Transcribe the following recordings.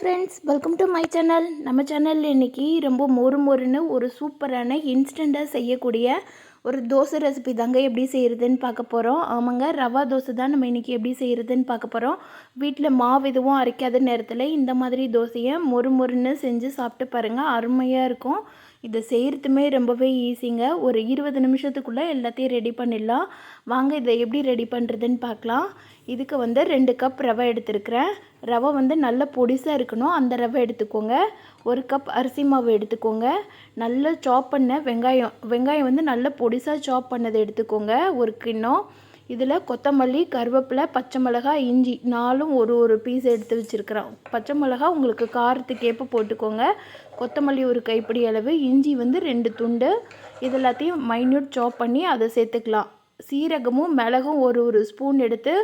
Friends welcome to my channel நம்ம சேனலில் இன்றைக்கி ரொம்ப மொறு மொறுன்னு ஒரு சூப்பரான இன்ஸ்டண்ட்டாக செய்யக்கூடிய ஒரு தோசை ரெசிபி தாங்க எப்படி செய்கிறதுன்னு பார்க்க போகிறோம் ஆமாங்க ரவா தோசை தான் நம்ம இன்றைக்கி எப்படி செய்கிறதுன்னு பார்க்க போகிறோம் வீட்டில் மாவு எதுவும் அரைக்காத நேரத்தில் இந்த மாதிரி தோசையை மொறு மொறுன்னு செஞ்சு சாப்பிட்டு பாருங்கள் அருமையாக இருக்கும். இதை செய்கிறதுமே ரொம்பவே ஈஸிங்க ஒரு இருபது நிமிஷத்துக்குள்ளே எல்லாத்தையும் ரெடி பண்ணிடலாம். வாங்க இதை எப்படி ரெடி பண்ணுறதுன்னு பார்க்கலாம். இதுக்கு வந்து ரெண்டு கப் ரவை எடுத்துருக்கிறேன். ரவை வந்து நல்ல பொடிசாக இருக்கணும். அந்த ரவை எடுத்துக்கோங்க. ஒரு கப் அரிசி மாவு எடுத்துக்கோங்க. நல்லா சாப் பண்ண வெங்காயம் வெங்காயம் வந்து நல்லா பொடிசாக சாப் பண்ணதை எடுத்துக்கோங்க ஒரு கிண்ணம். இதில் கொத்தமல்லி கருவேப்பிலை பச்சை மிளகாய் இஞ்சி நாலும் ஒரு ஒரு பீஸ் எடுத்து வச்சுருக்கிறேன் பச்சை மிளகா உங்களுக்கு காரத்துக்கு ஏற்ப போட்டுக்கோங்க. கொத்தமல்லி ஒரு கைப்பிடி அளவு இஞ்சி வந்து ரெண்டு துண்டு. இது எல்லாத்தையும் மைன்யூட் சாப் பண்ணி அதை சேர்த்துக்கலாம். சீரகமும் மிளகும் ஒரு ஒரு ஸ்பூன் எடுத்து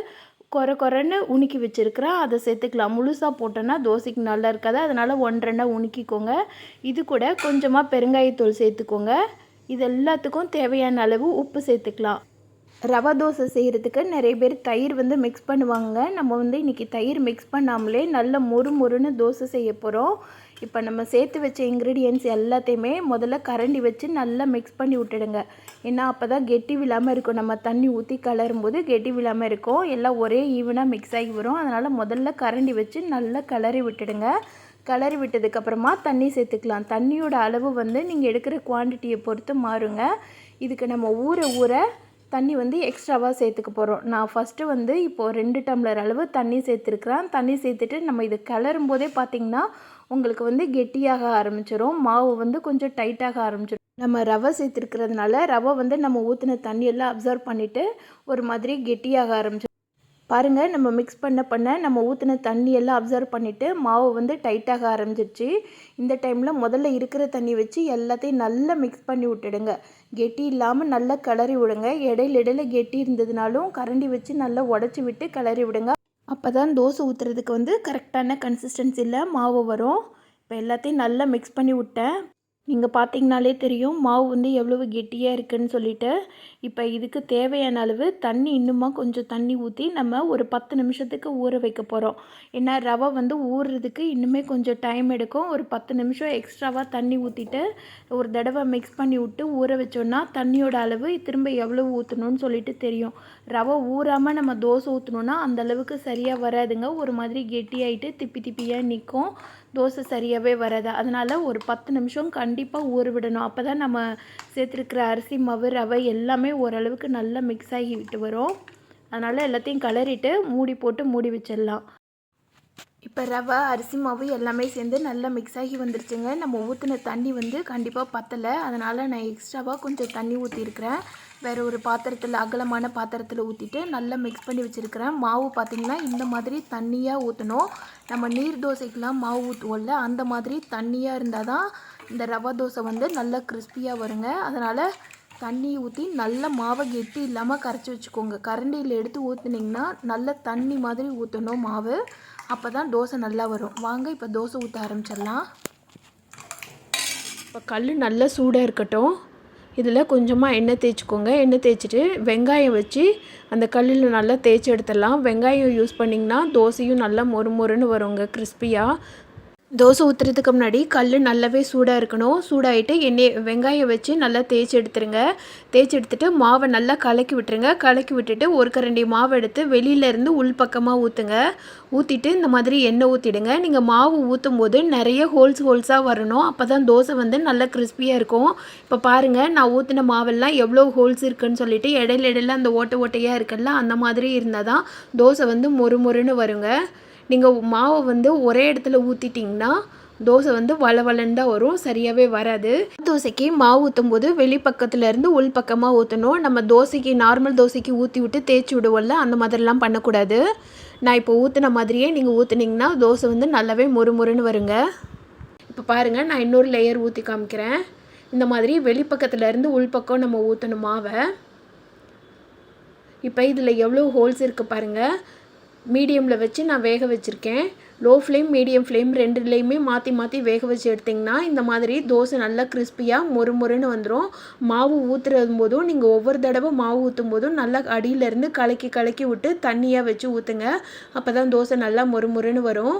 கொர குறைன்னு உணுக்கி வச்சுருக்கிறேன் அதை சேர்த்துக்கலாம். முழுசாக போட்டோன்னா தோசைக்கு நல்லா இருக்காது. அதனால் ஒன்றரை உணுக்கிக்கோங்க. இது கூட கொஞ்சமாக பெருங்காயத்தூள் சேர்த்துக்கோங்க. இது எல்லாத்துக்கும் தேவையான அளவு உப்பு சேர்த்துக்கலாம். ரவா தோசை செய்கிறதுக்கு நிறைய பேர் தயிர் வந்து மிக்ஸ் பண்ணுவாங்க. நம்ம வந்து இன்றைக்கி தயிர் மிக்ஸ் பண்ணாமலே நல்ல மொறு மொறுன்னு தோசை செய்ய போகிறோம் இப்போ நம்ம சேர்த்து வச்ச இன்க்ரீடியன்ஸ் எல்லாத்தையுமே முதல்ல கரண்டி வச்சு நல்லா மிக்ஸ் பண்ணி விட்டுடுங்க. ஏன்னா அப்போ தான் கெட்டி விழாமல் இருக்கும். நம்ம தண்ணி ஊற்றி கலரும் போது கெட்டி விழாமல் இருக்கும். எல்லாம் ஒரே ஈவனாக மிக்ஸ் ஆகி வரும். அதனால் முதல்ல கரண்டி வச்சு நல்லா கலரி விட்டுடுங்க. கலரி விட்டதுக்கப்புறமா தண்ணி சேர்த்துக்கலாம். தண்ணியோட அளவு வந்து நீங்கள் எடுக்கிற குவான்டிட்டியை பொறுத்து மாறுங்க. இதுக்கு நம்ம ஊற ஊற தண்ணி வந்து எக்ஸ்ட்ராவாக சேர்த்துக்க போகிறோம் நான் ஃபஸ்ட்டு வந்து இப்போது ரெண்டு டம்ளர் அளவு தண்ணி சேர்த்துருக்குறேன். தண்ணி சேர்த்துட்டு நம்ம இது கிளறும் போதே பார்த்திங்கன்னா உங்களுக்கு வந்து கெட்டியாக ஆரம்பிச்சிடும் மாவு வந்து கொஞ்சம் டைட்டாக ஆரம்பிச்சிடும் நம்ம ரவை சேர்த்துருக்கிறதுனால ரவை வந்து நம்ம ஊற்றின தண்ணியெல்லாம் அப்சர்வ் பண்ணிவிட்டு ஒரு மாதிரி கெட்டியாக ஆரம்பிச்சிடும் பாருங்கள் நம்ம மிக்ஸ் பண்ண பண்ண நம்ம ஊற்றின தண்ணி எல்லாம் அப்சர்வ் பண்ணிவிட்டு மாவு வந்து டைட்டாக ஆரம்பிச்சிருச்சு. இந்த டைமில் முதல்ல இருக்கிற தண்ணி வச்சு எல்லாத்தையும் நல்லா மிக்ஸ் பண்ணி விட்டுடுங்க. கெட்டி இல்லாமல் நல்லா கிளறி விடுங்க. இடையில இடையில கெட்டி இருந்ததுனாலும் கரண்டி வச்சு நல்லா உடச்சி விட்டு கிளறி விடுங்க. அப்போ தான் தோசை ஊற்றுறதுக்கு வந்து கரெக்டான கன்சிஸ்டன்சியில் மாவு வரும். இப்போ எல்லாத்தையும் நல்லா மிக்ஸ் பண்ணி விட்டேன். நீங்கள் பார்த்தீங்கனாலே தெரியும் மாவு வந்து எவ்வளவு கெட்டியாக இருக்குதுன்னு சொல்லிட்டு. இப்போ இதுக்கு தேவையான அளவு தண்ணி இன்னுமா கொஞ்சம் தண்ணி ஊற்றி நம்ம ஒரு பத்து நிமிஷத்துக்கு ஊற வைக்க போகிறோம் ஏன்னா ரவை வந்து ஊறுறதுக்கு இன்னுமே கொஞ்சம் டைம் எடுக்கும். ஒரு பத்து நிமிஷம் எக்ஸ்ட்ராவாக தண்ணி ஊற்றிட்டு ஒரு தடவை மிக்ஸ் பண்ணி விட்டு ஊற வச்சோன்னா தண்ணியோட அளவு திரும்ப எவ்வளோ ஊற்றணும்னு சொல்லிட்டு தெரியும். ரவை ஊறாமல் நம்ம தோசை ஊற்றணுன்னா அந்த அளவுக்கு சரியாக வராதுங்க. ஒரு மாதிரி கெட்டியாயிட்டு திப்பி திப்பியாக நிற்கும் தோசை சரியாகவே வராது. அதனால் ஒரு பத்து நிமிஷம் கண் கண்டிப்பாக ஊற விடணும். அப்போ தான் நம்ம சேர்த்துருக்கிற அரிசி மாவு ரவை எல்லாமே ஓரளவுக்கு நல்லா மிக்ஸ் ஆகிவிட்டு வரும். அதனால் எல்லாத்தையும் கலரிட்டு மூடி போட்டு மூடி வச்சிடலாம். இப்போ ரவை அரிசி மாவு எல்லாமே சேர்ந்து நல்லா மிக்ஸ் ஆகி வந்துருச்சுங்க. நம்ம ஊற்றின தண்ணி வந்து கண்டிப்பாக பத்தலை. அதனால் நான் எக்ஸ்ட்ராவாக கொஞ்சம் தண்ணி ஊற்றிருக்கிறேன் வேறு ஒரு பாத்திரத்தில் அகலமான பாத்திரத்தில் ஊற்றிட்டு நல்லா மிக்ஸ் பண்ணி வச்சுருக்கிறேன். மாவு பார்த்திங்கன்னா இந்த மாதிரி தண்ணியாக ஊற்றணும் நம்ம நீர் தோசைக்கெலாம் மாவு ஊற்றுவோம்ல அந்த மாதிரி தண்ணியாக இருந்தால் தான் இந்த ரவா தோசை வந்து நல்லா கிறிஸ்பியாக வருங்க. அதனால் தண்ணி ஊற்றி நல்ல மாவை கெட்டி இல்லாமல் கரைச்சி வச்சுக்கோங்க. கரண்டியில் எடுத்து ஊற்றுனீங்கன்னா நல்ல தண்ணி மாதிரி ஊற்றணும் மாவு. அப்போ தான் தோசை நல்லா வரும். வாங்க இப்போ தோசை ஊற்ற ஆரம்பிச்சிடலாம். இப்போ கல் நல்லா சூடாக இருக்கட்டும். இதில் கொஞ்சமாக எண்ணெய் தேய்ச்சிக்கோங்க. எண்ணெய் தேய்ச்சிட்டு வெங்காயம் வச்சு அந்த கல்லில் நல்லா தேய்ச்சி எடுத்துடலாம். வெங்காயம் யூஸ் பண்ணிங்கன்னா தோசையும் நல்லா மொறு மொறுன்னு வருங்க கிறிஸ்பியாக தோசை ஊற்றுறதுக்கு முன்னாடி கல் நல்லாவே சூடாக இருக்கணும். சூடாகிட்டு எண்ணெய் வெங்காயம் வச்சு நல்லா தேய்ச்சி எடுத்துருங்க. தேய்ச்சி எடுத்துகிட்டு மாவை நல்லா கலக்கி விட்டுருங்க. கலக்கி விட்டுட்டு ஒரு கரண்டி மாவு எடுத்து வெளியிலேருந்து உள் பக்கமாக ஊற்றுங்க ஊற்றிட்டு இந்த மாதிரி எண்ணெய் ஊற்றிடுங்க நீங்கள் மாவு ஊற்றும் போது நிறைய ஹோல்ஸ் ஹோல்ஸாக வரணும். அப்போ தான் தோசை வந்து நல்லா கிறிஸ்பியாக இருக்கும். இப்போ பாருங்கள் நான் ஊற்றின மாவெல்லாம் எவ்வளோ ஹோல்ஸ் இருக்குன்னு சொல்லிட்டு இடையில இடையில அந்த ஓட்டை ஓட்டையாக இருக்குல்ல அந்த மாதிரி இருந்தால் தான் தோசை வந்து மொறு மொறுன்னு வருங்க. நீங்கள் மாவை வந்து ஒரே இடத்துல ஊற்றிட்டிங்கன்னா தோசை வந்து வளவலன்னு தான் வரும் சரியாகவே வராது. தோசைக்கு மாவு ஊற்றும் போது வெளிப்பக்கத்துலேருந்து உள் பக்கமாக ஊற்றணும் நம்ம தோசைக்கு நார்மல் தோசைக்கு ஊற்றி விட்டு தேய்ச்சி விடுவோம்ல அந்த மாதிரிலாம் பண்ணக்கூடாது. நான் இப்போ ஊற்றின மாதிரியே நீங்கள் ஊற்றுனீங்கன்னா தோசை வந்து நல்லாவே மொறு மொறுன்னு வருங்க. இப்போ பாருங்கள் நான் இன்னொரு லேயர் ஊற்றி காமிக்கிறேன். இந்த மாதிரி வெளிப்பக்கத்துலேருந்து உள்பக்கம் நம்ம ஊற்றணும் மாவை. இப்போ இதில் எவ்வளோ ஹோல்ஸ் இருக்குது பாருங்கள் மீடியமில் வச்சு நான் வேக வச்சுருக்கேன். லோ ஃப்ளேம் மீடியம் ஃப்ளேம் ரெண்டுலேயுமே மாற்றி மாற்றி வேக வச்சு எடுத்திங்கன்னா இந்த மாதிரி தோசை நல்லா கிறிஸ்பியாக மொறு மொறுன்னு வந்துடும் மாவு ஊற்றுறது போதும் நீங்கள் ஒவ்வொரு தடவை மாவு ஊற்றும் போதும் நல்லா அடியிலேருந்து கலக்கி கலக்கி விட்டு தண்ணியாக வச்சு ஊற்றுங்க அப்போ தான் தோசை நல்லா மொறு மொறுன்னு வரும்.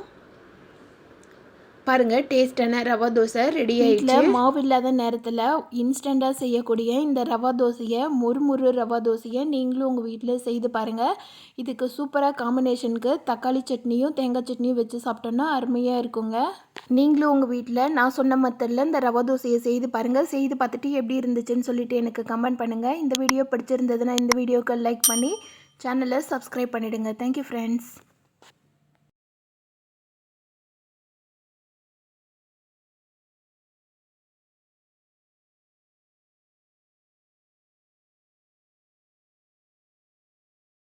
பாருங்கள் டேஸ்டான ரவா தோசை ரெடி ஆயிடுச்சு. மாவு இல்லாத நேரத்தில் இன்ஸ்டண்ட்டாக செய்யக்கூடிய இந்த ரவா தோசையை முறுமுறு ரவா தோசையை நீங்களும் உங்கள் வீட்டில் செய்து பாருங்கள் இதுக்கு சூப்பராக காம்பினேஷனுக்கு தக்காளி சட்னியும் தேங்காய் சட்னியும் வச்சு சாப்பிட்டோன்னா அருமையாக இருக்குங்க. நீங்களும் உங்கள் வீட்டில் நான் சொன்ன மெத்தடில் இந்த ரவா தோசையை செய்து பாருங்கள் செய்து பார்த்துட்டு எப்படி இருந்துச்சுன்னு சொல்லிட்டு எனக்கு கமெண்ட் பண்ணுங்கள் இந்த வீடியோ பிடிச்சிருந்ததுன்னா இந்த வீடியோக்கு லைக் பண்ணி சேனலை சப்ஸ்கிரைப் பண்ணிவிடுங்க தேங்க்யூ ஃப்ரெண்ட்ஸ்